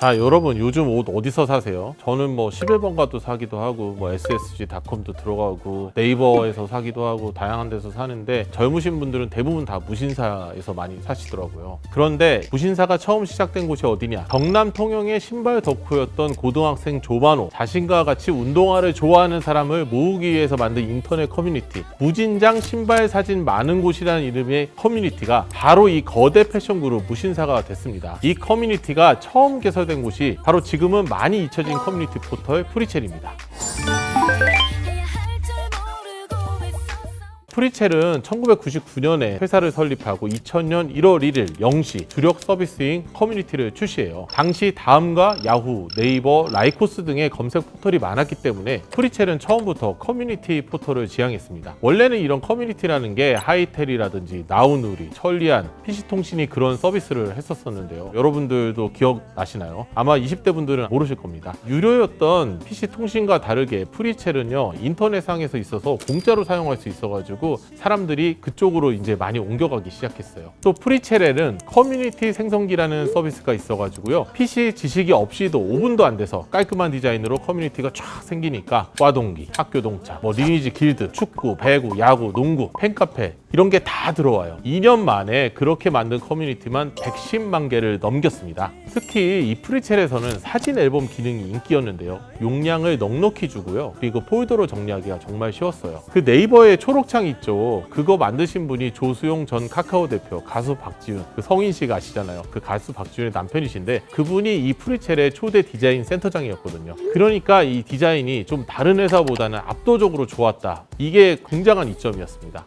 자 여러분 요즘 옷 어디서 사세요? 저는 뭐 11번가도 사기도 하고 뭐 ssg.com도 들어가고 네이버에서 사기도 하고 다양한 데서 사는데 젊으신 분들은 대부분 다 무신사에서 많이 사시더라고요. 그런데 무신사가 처음 시작된 곳이 어디냐? 경남 통영의 신발 덕후였던 고등학생 조만호 자신과 같이 운동화를 좋아하는 사람을 모으기 위해서 만든 인터넷 커뮤니티 무진장 신발 사진 많은 곳이라는 이름의 커뮤니티가 바로 이 거대 패션 그룹 무신사가 됐습니다. 이 커뮤니티가 처음 개설 된 곳이 바로 지금은 많이 잊혀진 커뮤니티 포털 프리첼입니다. 프리첼은 1999년에 회사를 설립하고 2000년 1월 1일 0시 주력 서비스인 커뮤니티를 출시해요. 당시 다음과 야후, 네이버, 라이코스 등의 검색 포털이 많았기 때문에 프리첼은 처음부터 커뮤니티 포털을 지향했습니다. 원래는 이런 커뮤니티라는 게 하이텔이라든지 나우누리, 천리안, PC통신이 그런 서비스를 했었었는데요. 여러분들도 기억나시나요? 아마 20대 분들은 모르실 겁니다. 유료였던 PC통신과 다르게 프리첼은요 인터넷상에서 있어서 공짜로 사용할 수 있어가지고 사람들이 그쪽으로 이제 많이 옮겨가기 시작했어요. 또 프리첼에는 커뮤니티 생성기라는 서비스가 있어 가지고요. PC 지식이 없이도 5분도 안 돼서 깔끔한 디자인으로 커뮤니티가 쫙 생기니까 과동기, 학교 동창, 뭐 리니지 길드, 축구, 배구, 야구, 농구, 팬카페 이런 게 다 들어와요. 2년 만에 그렇게 만든 커뮤니티만 110만 개를 넘겼습니다. 특히 이 프리첼에서는 사진 앨범 기능이 인기였는데요. 용량을 넉넉히 주고요. 그리고 폴더로 정리하기가 정말 쉬웠어요. 그 네이버에 초록창 있죠. 그거 만드신 분이 조수용 전 카카오 대표, 가수 박지훈, 그 성인 씨가 아시잖아요. 그 가수 박지훈의 남편이신데 그분이 이 프리첼의 초대 디자인 센터장이었거든요. 그러니까 이 디자인이 좀 다른 회사보다는 압도적으로 좋았다. 이게 굉장한 이점이었습니다.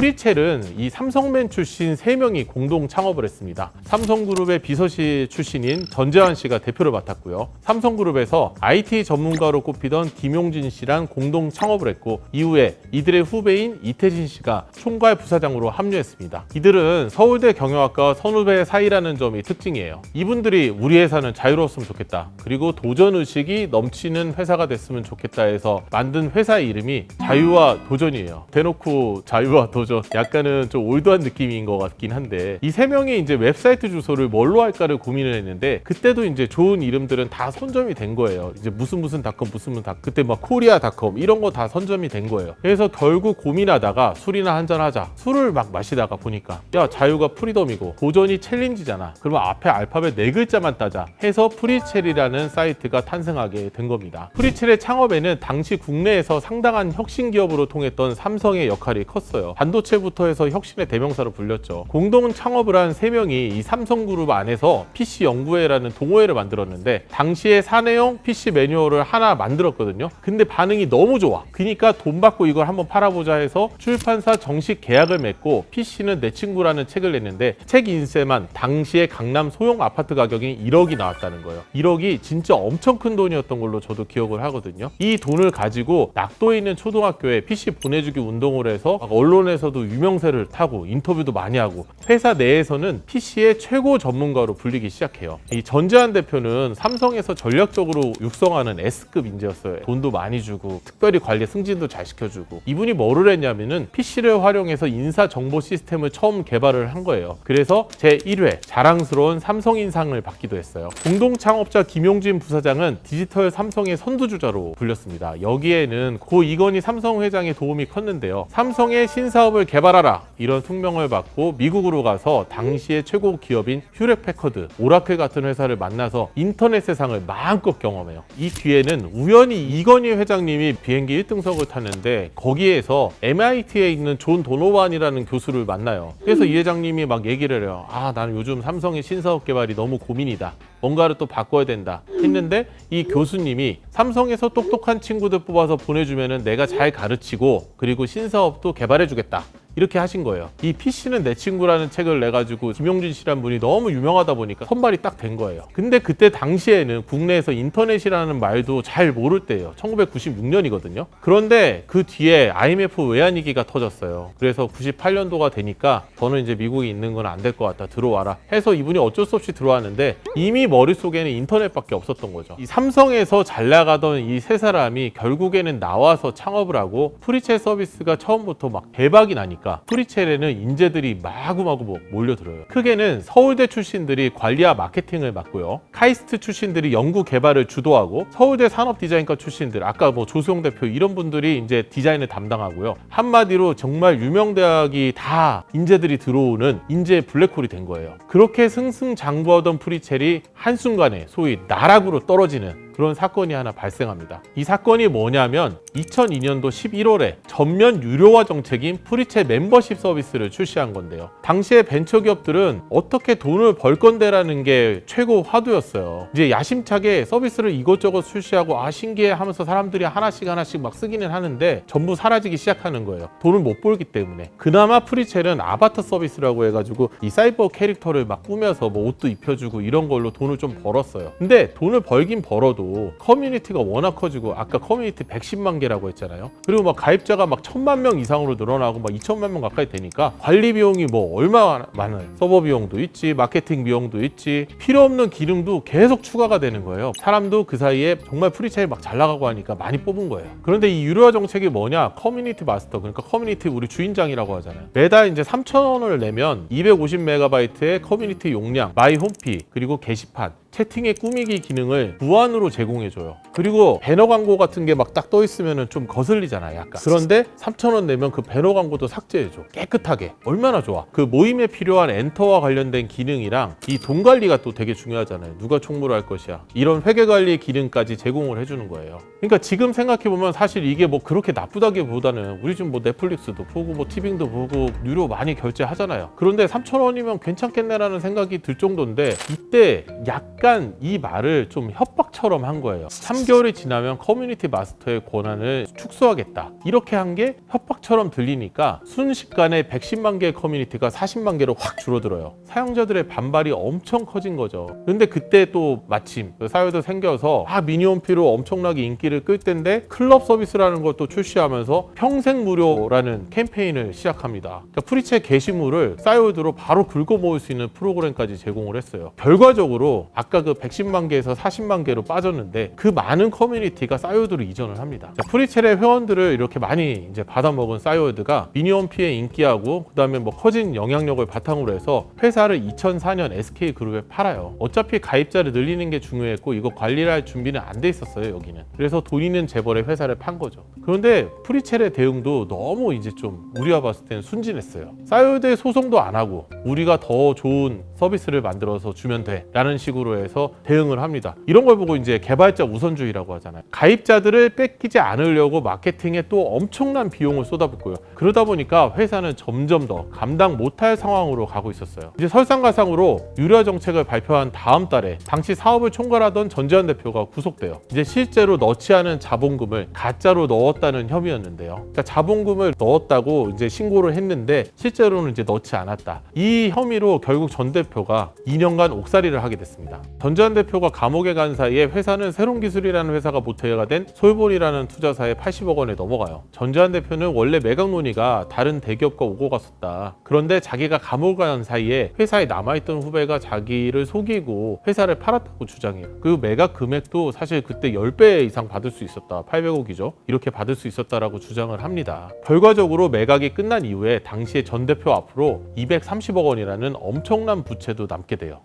프리첼은 이 삼성맨 출신 3명이 공동 창업을 했습니다. 삼성그룹의 비서실 출신인 전재환 씨가 대표를 맡았고요. 삼성그룹에서 IT 전문가로 꼽히던 김용진 씨랑 공동 창업을 했고 이후에 이들의 후배인 이태진 씨가 총괄 부사장으로 합류했습니다. 이들은 서울대 경영학과 선후배 사이라는 점이 특징이에요. 이분들이 우리 회사는 자유로웠으면 좋겠다. 그리고 도전 의식이 넘치는 회사가 됐으면 좋겠다 해서 만든 회사 이름이 자유와 도전이에요. 대놓고 자유와 도전 약간은 좀 올드한 느낌인 것 같긴 한데 이 세 명이 이제 웹사이트 주소를 뭘로 할까를 고민을 했는데 그때도 이제 좋은 이름들은 다 선점이 된 거예요. 이제 무슨 무슨 닷컴 무슨 무슨 닷 그때 막 코리아닷컴 이런 거 다 선점이 된 거예요. 그래서 결국 고민하다가 술이나 한잔 하자. 술을 막 마시다가 보니까 야 자유가 프리덤이고 도전이 챌린지잖아. 그러면 앞에 알파벳 네 글자만 따자 해서 프리첼이라는 사이트가 탄생하게 된 겁니다. 프리첼의 창업에는 당시 국내에서 상당한 혁신 기업으로 통했던 삼성의 역할이 컸어요. 반도체부터 해서 혁신의 대명사로 불렸죠. 공동 창업을 한 세 명이 이 삼성그룹 안에서 PC 연구회라는 동호회를 만들었는데 당시에 사내용 PC 매뉴얼을 하나 만들었거든요. 근데 반응이 너무 좋아. 그러니까 돈 받고 이걸 한번 팔아보자 해서 출판사 정식 계약을 맺고 PC는 내 친구라는 책을 냈는데 책 인쇄만 당시에 강남 소형 아파트 가격이 1억이 나왔다는 거예요. 1억이 진짜 엄청 큰 돈이었던 걸로 저도 기억을 하거든요. 이 돈을 가지고 낙도에 있는 초등학교에 PC 보내주기 운동을 해서 막 언론에서도 유명세를 타고 인터뷰도 많이 하고 회사 내에서는 PC의 최고 전문가로 불리기 시작해요. 이 전재환 대표는 삼성에서 전략적으로 육성하는 S급 인재였어요. 돈도 많이 주고 특별히 관리 승진도 잘 시켜주고 이분이 뭐를 했냐면은 PC를 활용해서 인사 정보 시스템을 처음 개발을 한 거예요. 그래서 제 1회 자랑스러운 삼성 인상을 받기도 했어요. 공동 창업자 김용진 부사장은 디지털 삼성의 선두주자로 불렸습니다. 여기에는 고 이건희 삼성 회장의 도움이 컸는데요. 삼성의 신사업 을 개발하라 이런 숙명을 받고 미국으로 가서 당시의 최고 기업인 휴렉 패커드, 오라클 같은 회사를 만나서 인터넷 세상을 마음껏 경험해요. 이 뒤에는 우연히 이건희 회장님이 비행기 1등석을 탔는데 거기에서 MIT에 있는 존 도노반이라는 교수를 만나요. 그래서 이 회장님이 막 얘기를 해요. 아, 나는 요즘 삼성의 신사업 개발이 너무 고민이다. 뭔가를 또 바꿔야 된다. 했는데 이 교수님이 삼성에서 똑똑한 친구들 뽑아서 보내주면은 내가 잘 가르치고 그리고 신사업도 개발해 주겠다. 이렇게 하신 거예요. 이 PC는 내 친구라는 책을 내가지고 김용진 씨란 분이 너무 유명하다 보니까 선발이 딱 된 거예요. 근데 그때 당시에는 국내에서 인터넷이라는 말도 잘 모를 때예요. 1996년이거든요. 그런데 그 뒤에 IMF 외환위기가 터졌어요. 그래서 98년도가 되니까 저는 이제 미국에 있는 건 안 될 것 같다. 들어와라. 해서 이분이 어쩔 수 없이 들어왔는데 이미 머릿속에는 인터넷밖에 없었던 거죠. 이 삼성에서 잘 나가던 이 세 사람이 결국에는 나와서 창업을 하고 프리첼 서비스가 처음부터 막 대박이 나니까 보니까 프리첼에는 인재들이 마구마구 뭐 몰려들어요. 크게는 서울대 출신들이 관리와 마케팅을 맡고요. 카이스트 출신들이 연구 개발을 주도하고 서울대 산업디자인과 출신들 아까 뭐 조수영 대표 이런 분들이 이제 디자인을 담당하고요. 한마디로 정말 유명 대학이 다 인재들이 들어오는 인재 블랙홀이 된 거예요. 그렇게 승승장구하던 프리첼이 한순간에 소위 나락으로 떨어지는 그런 사건이 하나 발생합니다. 이 사건이 뭐냐면 2002년도 11월에 전면 유료화 정책인 프리첼 멤버십 서비스를 출시한 건데요. 당시에 벤처기업들은 어떻게 돈을 벌 건데라는 게 최고 화두였어요. 이제 야심차게 서비스를 이것저것 출시하고 아 신기해 하면서 사람들이 하나씩 하나씩 막 쓰기는 하는데 전부 사라지기 시작하는 거예요. 돈을 못 벌기 때문에. 그나마 프리첼은 아바타 서비스라고 해가지고 이 사이버 캐릭터를 막 꾸며서 뭐 옷도 입혀주고 이런 걸로 돈을 좀 벌었어요. 근데 돈을 벌긴 벌어도 커뮤니티가 워낙 커지고 아까 커뮤니티 110만 개라고 했잖아요. 그리고 막 가입자가 막 천만 명 이상으로 늘어나고 막 2천만 명 가까이 되니까 관리 비용이 뭐 얼마 많아요. 서버 비용도 있지, 마케팅 비용도 있지, 필요 없는 기능도 계속 추가가 되는 거예요. 사람도 그 사이에 정말 프리체일 막잘 나가고 하니까 많이 뽑은 거예요. 그런데 이 유료화 정책이 뭐냐? 커뮤니티 마스터, 그러니까 커뮤니티 우리 주인장이라고 하잖아요. 매달 이제 3천 원을 내면 250 메가바이트의 커뮤니티 용량, 마이 홈피, 그리고 게시판, 채팅의 꾸미기 기능을 무한으로 제공해줘요. 그리고 배너 광고 같은 게 막 딱 떠 있으면 좀 거슬리잖아요, 약간. 그런데 3,000원 내면 그 배너 광고도 삭제해줘. 깨끗하게. 얼마나 좋아. 그 모임에 필요한 엔터와 관련된 기능이랑 이 돈 관리가 또 되게 중요하잖아요. 누가 총무를 할 것이야. 이런 회계 관리 기능까지 제공을 해주는 거예요. 그러니까 지금 생각해보면 사실 이게 뭐 그렇게 나쁘다기보다는 우리 지금 뭐 넷플릭스도 보고 뭐 티빙도 보고 유료 많이 결제하잖아요. 그런데 3,000원이면 괜찮겠네라는 생각이 들 정도인데 이때 약간 이 말을 좀 협박처럼 한 거예요. 3개월이 지나면 커뮤니티 마스터의 권한을 축소하겠다. 이렇게 한 게 협박처럼 들리니까 순식간에 110만 개의 커뮤니티가 40만 개로 확 줄어들어요. 사용자들의 반발이 엄청 커진 거죠. 근데 그때 또 마침 그 사회도 생겨서 아 미니홈피로 엄청나게 인기를 끌 텐데 클럽 서비스라는 것도 출시하면서 평생 무료라는 캠페인을 시작합니다. 그러니까 프리체 게시물을 사이오드로 바로 긁어 모을 수 있는 프로그램까지 제공을 했어요. 결과적으로 아까 그 110만 개에서 40만 개로 빠졌는데 그 많은 커뮤니티가 사이오드로 이전을 합니다. 자, 프리첼의 회원들을 이렇게 많이 이제 받아먹은 사이오드가 미니홈피의 인기하고 그다음에 뭐 커진 영향력을 바탕으로 해서 회사를 2004년 SK 그룹에 팔아요. 어차피 가입자를 늘리는 게 중요했고 이거 관리를 할 준비는 안 돼 있었어요 여기는. 그래서 돈 있는 재벌의 회사를 판 거죠. 그런데 프리첼의 대응도 너무 이제 좀 우리가 봤을 때는 순진했어요. 사이오드에 소송도 안 하고 우리가 더 좋은 서비스를 만들어서 주면 돼 라는 식으로 해서 대응을 합니다. 이런 걸 보고 이제 개발자 우선주의라고 하잖아요. 가입자들을 뺏기지 않으려고 마케팅에 또 엄청난 비용을 쏟아붓고요. 그러다 보니까 회사는 점점 더 감당 못할 상황으로 가고 있었어요. 이제 설상가상으로 유료 정책을 발표한 다음 달에 당시 사업을 총괄하던 전재환 대표가 구속돼요. 이제 실제로 넣지 않은 자본금을 가짜로 넣었다는 혐의였는데요. 그러니까 자본금을 넣었다고 이제 신고를 했는데 실제로는 이제 넣지 않았다. 이 혐의로 결국 전 대표가 2년간 옥살이를 하게 됐습니다. 전재환 대표가 감옥에 간 사이에 회사는 새로운 기술이라는 회사가 모태가 된 솔본이라는 투자사에 80억 원에 넘어가요. 전재환 대표는 원래 매각 논의가 다른 대기업과 오고 갔었다. 그런데 자기가 감옥 간 사이에 회사에 남아있던 후배가 자기를 속이고 회사를 팔았다고 주장해요. 그 매각 금액도 사실 그때 10배 이상 받을 수 있었다. 800억이죠. 이렇게 받을 수 있었다라고 주장을 합니다. 결과적으로 매각이 끝난 이후에 당시에 전 대표 앞으로 230억 원이라는 엄청난 부채도 남게 돼요.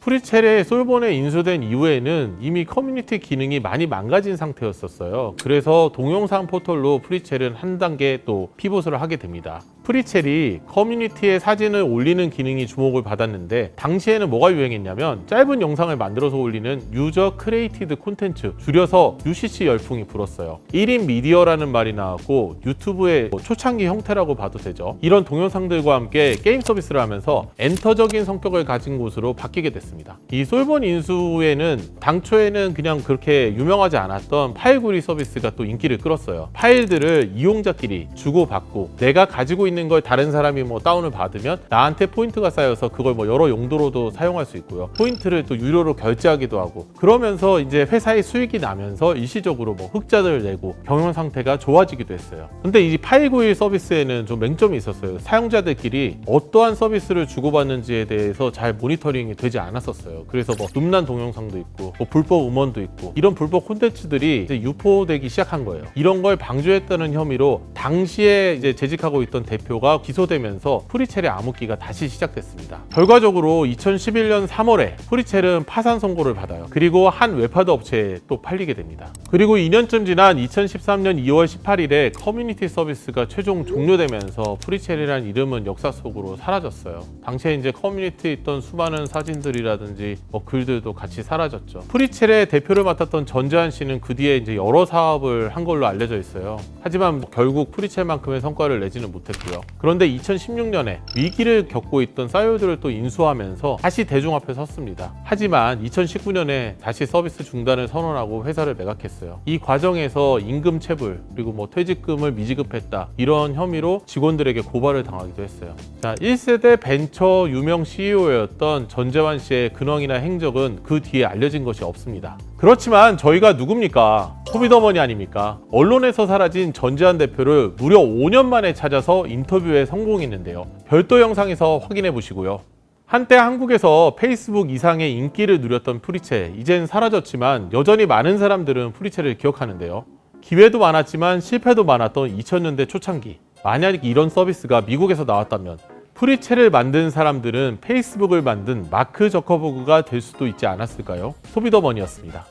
프리첼의 솔본에 인수된 이후에는 이미 커뮤니티 기능이 많이 망가진 상태였었어요. 그래서 동영상 포털로 프리첼은 한 단계 또 피봇을 하게 됩니다. 프리첼이 커뮤니티에 사진을 올리는 기능이 주목을 받았는데 당시에는 뭐가 유행했냐면 짧은 영상을 만들어서 올리는 유저 크레이티드 콘텐츠 줄여서 UCC 열풍이 불었어요. 1인 미디어라는 말이 나왔고 유튜브의 뭐 초창기 형태라고 봐도 되죠. 이런 동영상들과 함께 게임 서비스를 하면서 엔터적인 성격을 가진 곳으로 바뀌게 됐습니다. 이 솔본 인수에는 당초에는 그냥 그렇게 유명하지 않았던 파일 구리 서비스가 또 인기를 끌었어요. 파일들을 이용자끼리 주고받고 내가 가지고 있는 걸 다른 사람이 뭐 다운을 받으면 나한테 포인트가 쌓여서 그걸 뭐 여러 용도로도 사용할 수 있고요. 포인트를 또 유료로 결제하기도 하고 그러면서 이제 회사의 수익이 나면서 일시적으로 뭐 흑자를 내고 경영 상태가 좋아지기도 했어요. 근데 이 파일 구일 서비스에는 좀 맹점이 있었어요. 사용자들끼리 어떠한 서비스를 주고받는지에 대해서 잘 모니터링이 되지 않았었어요. 그래서 뭐 눔난 동영상도 있고 뭐 불법 음원도 있고 이런 불법 콘텐츠들이 유포되기 시작한 거예요. 이런 걸 방조했다는 혐의로 당시에 이제 재직하고 있던 대 표가 기소되면서 프리첼의 암흑기가 다시 시작됐습니다. 결과적으로 2011년 3월에 프리첼은 파산 선고를 받아요. 그리고 한 웹하드 업체에 또 팔리게 됩니다. 그리고 2년쯤 지난 2013년 2월 18일에 커뮤니티 서비스가 최종 종료되면서 프리첼이라는 이름은 역사 속으로 사라졌어요. 당시에 이제 커뮤니티에 있던 수많은 사진들이라든지 뭐 글들도 같이 사라졌죠. 프리첼의 대표를 맡았던 전재환 씨는 그 뒤에 이제 여러 사업을 한 걸로 알려져 있어요. 하지만 결국 프리첼만큼의 성과를 내지는 못했고 요. 그런데 2016년에 위기를 겪고 있던 싸이오드를 또 인수하면서 다시 대중 앞에 섰습니다. 하지만 2019년에 다시 서비스 중단을 선언하고 회사를 매각했어요. 이 과정에서 임금 체불 그리고 뭐 퇴직금을 미지급했다 이런 혐의로 직원들에게 고발을 당하기도 했어요. 자, 1세대 벤처 유명 CEO였던 전재환 씨의 근황이나 행적은 그 뒤에 알려진 것이 없습니다. 그렇지만 저희가 누굽니까? 소비더머니 아닙니까? 언론에서 사라진 전재환 대표를 무려 5년 만에 찾아서 인터뷰에 성공했는데요. 별도 영상에서 확인해 보시고요. 한때 한국에서 페이스북 이상의 인기를 누렸던 프리체, 이젠 사라졌지만 여전히 많은 사람들은 프리체를 기억하는데요. 기회도 많았지만 실패도 많았던 2000년대 초창기. 만약 이런 서비스가 미국에서 나왔다면 프리체를 만든 사람들은 페이스북을 만든 마크 저커버그가 될 수도 있지 않았을까요? 소비더머니였습니다.